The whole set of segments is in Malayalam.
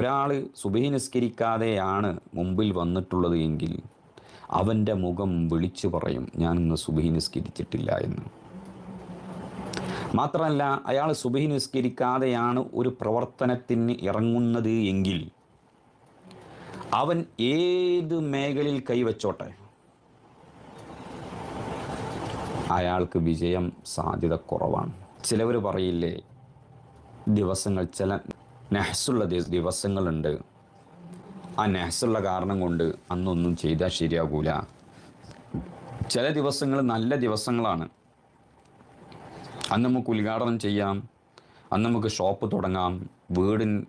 ഒരാൾ സുബഹി നിസ്കരിക്കാതെയാണ് മുമ്പിൽ വന്നിട്ടുള്ളത് എങ്കിൽ അവന്റെ മുഖം വിളിച്ചു പറയും ഞാൻ ഇന്ന് സുബഹി നിസ്കരിച്ചിട്ടില്ല എന്ന്. മാത്രമല്ല അയാൾ സുബഹി നിസ്കരിക്കാതെയാണ് ഒരു പ്രവർത്തനത്തിന് ഇറങ്ങുന്നത് എങ്കിൽ അവൻ ഏത് മേഖലയിൽ കൈവച്ചോട്ടെ? അയാൾക്ക് വിജയം സാധ്യത കുറവാണ്. ചിലവർ പറയില്ലേ ദിവസങ്ങൾ ചില നെഹ്സുള്ള ദിവസങ്ങളുണ്ട്. ആ നെഹ്സുള്ള കാരണം കൊണ്ട് അന്നൊന്നും ചെയ്താൽ ശരിയാകൂല. ചില ദിവസങ്ങൾ നല്ല ദിവസങ്ങളാണ്. അന്ന് നമുക്ക് ഉദ്ഘാടനം ചെയ്യാം. അന്ന് നമുക്ക് ഷോപ്പ് തുടങ്ങാം. വീടിൻ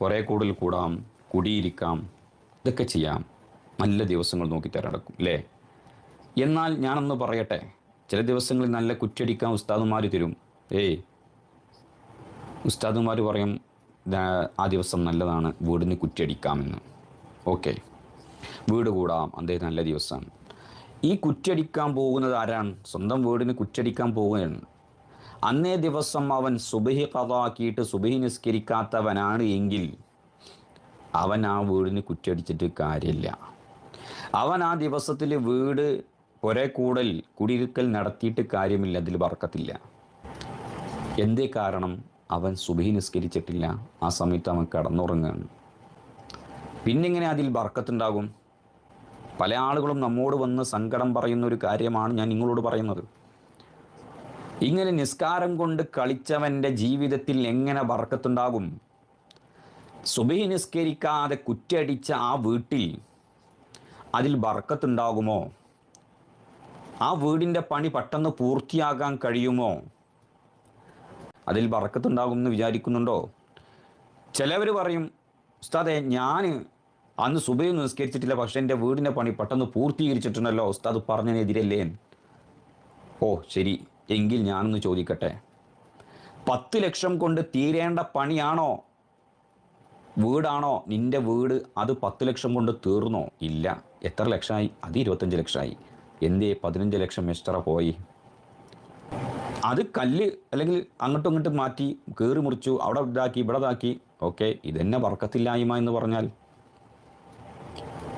കുറേ കൂടുതൽ കൂടാം. കുടിയിരിക്കാം. ഇതൊക്കെ ചെയ്യാം. നല്ല ദിവസങ്ങൾ നോക്കി തരടക്കും അല്ലേ എന്നാൽ ഞാനൊന്ന് പറയട്ടെ ചില ദിവസങ്ങളിൽ നല്ല കുറ്റടിക്കാൻ ഉസ്താദുമാർ തരും. ഏയ് ഉസ്താദുമാർ പറയും "ദാ, ആ ദിവസം നല്ലതാണ്. വീടിന് കുറ്റടിക്കാമെന്ന് ഓക്കെ. വീട് കൂടാം. അദ്ദേഹം നല്ല ദിവസമാണ് ഈ കുറ്റടിക്കാൻ പോകുന്നത് ആരാണ്? സ്വന്തം വീടിന് കുറ്റടിക്കാൻ പോവുകയാണ് അന്നേ ദിവസം അവൻ സുബഹി കഥാക്കിയിട്ട് സുബഹി നിസ്കരിക്കാത്തവനാണ് എങ്കിൽ അവൻ ആ വീടിന് കുറ്റടിച്ചിട്ട് കാര്യമില്ല. അവൻ ആ ദിവസത്തിൽ വീട് ഒരേ കൂടൽ കുടിയിരുക്കൽ നടത്തിയിട്ട് കാര്യമില്ല. അതിൽ വർക്കത്തില്ല. എന്തേ കാരണം? അവൻ സുബഹി നിസ്കരിച്ചിട്ടില്ല. ആ സമയത്ത് അവൻ കിടന്നുറങ്ങുകയാണ്. പിന്നെങ്ങനെ അതിൽ ബർക്കത്തുണ്ടാകും? പല ആളുകളും നമ്മോട് വന്ന് സങ്കടം പറയുന്ന ഒരു കാര്യമാണ് ഞാൻ നിങ്ങളോട് പറയുന്നത്. ഇങ്ങനെ നിസ്കാരം കൊണ്ട് കളിച്ചവന്റെ ജീവിതത്തിൽ എങ്ങനെ ബർക്കത്തുണ്ടാകും? സുബഹി നിസ്കരിക്കാതെ കുറ്റടിച്ച ആ വീട്ടിൽ അതിൽ ബർക്കത്തുണ്ടാകുമോ? ആ വീടിന്റെ പണി പെട്ടെന്ന് പൂർത്തിയാകാൻ കഴിയുമോ? അതിൽ വറക്കത്തുണ്ടാകും എന്ന് വിചാരിക്കുന്നുണ്ടോ? ചിലവർ പറയും ഉസ്താദെ ഞാൻ അന്ന് സുബൈ നിസ്കരിച്ചിട്ടില്ല പക്ഷെ എന്റെ വീടിന്റെ പണി പെട്ടെന്ന് പൂർത്തീകരിച്ചിട്ടുണ്ടല്ലോ ഉസ്താദ് പറഞ്ഞതിനെതിരല്ലേ? ഓ ശരി. എങ്കിൽ ഞാനൊന്ന് ചോദിക്കട്ടെ. പത്ത് ലക്ഷം കൊണ്ട് തീരേണ്ട പണിയാണോ? വീടാണോ? നിന്റെ വീട് അത് പത്ത് ലക്ഷം കൊണ്ട് തീർന്നോ? ഇല്ല. എത്ര ലക്ഷമായി അത് ഇരുപത്തഞ്ച് ലക്ഷമായി എന്തേ പതിനഞ്ച് ലക്ഷം എക്സ്ട്രാ പോയി? അത് കല്ല് അല്ലെങ്കിൽ അങ്ങോട്ടും ഇങ്ങോട്ടും മാറ്റി കീറി മുറിച്ചു അവിടെ ഇതാക്കി ഇവിടെ ഇതാക്കി. ഓക്കെ ഇതെന്നെ വർക്കത്തില്ലായ്മ എന്ന് പറഞ്ഞാൽ.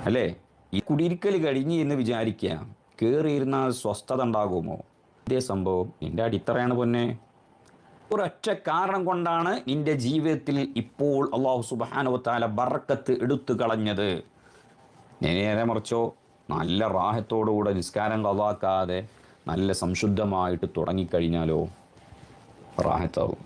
അല്ലേ? ഈ കുടിയിരിക്കൽ കഴിഞ്ഞ് എന്ന് വിചാരിക്കുക കയറിയിരുന്നാൽ സ്വസ്ഥത ഉണ്ടാകുമോ? ഇതേ സംഭവം നിന്റെ അടിത്തറയാണ് പൊന്നെ. ഒരൊറ്റ കാരണം കൊണ്ടാണ് നിന്റെ ജീവിതത്തിൽ ഇപ്പോൾ അള്ളാഹു സുബാനുവത്താല ബറക്കത്ത് എടുത്തു കളഞ്ഞത്. നേരെ മറിച്ചോ നല്ല റാഹത്തോടുകൂടെ നിസ്കാരം കഥാക്കാതെ നല്ല സംശുദ്ധമായിട്ട് തുടങ്ങിക്കഴിഞ്ഞാലോ റാഹത്താവും.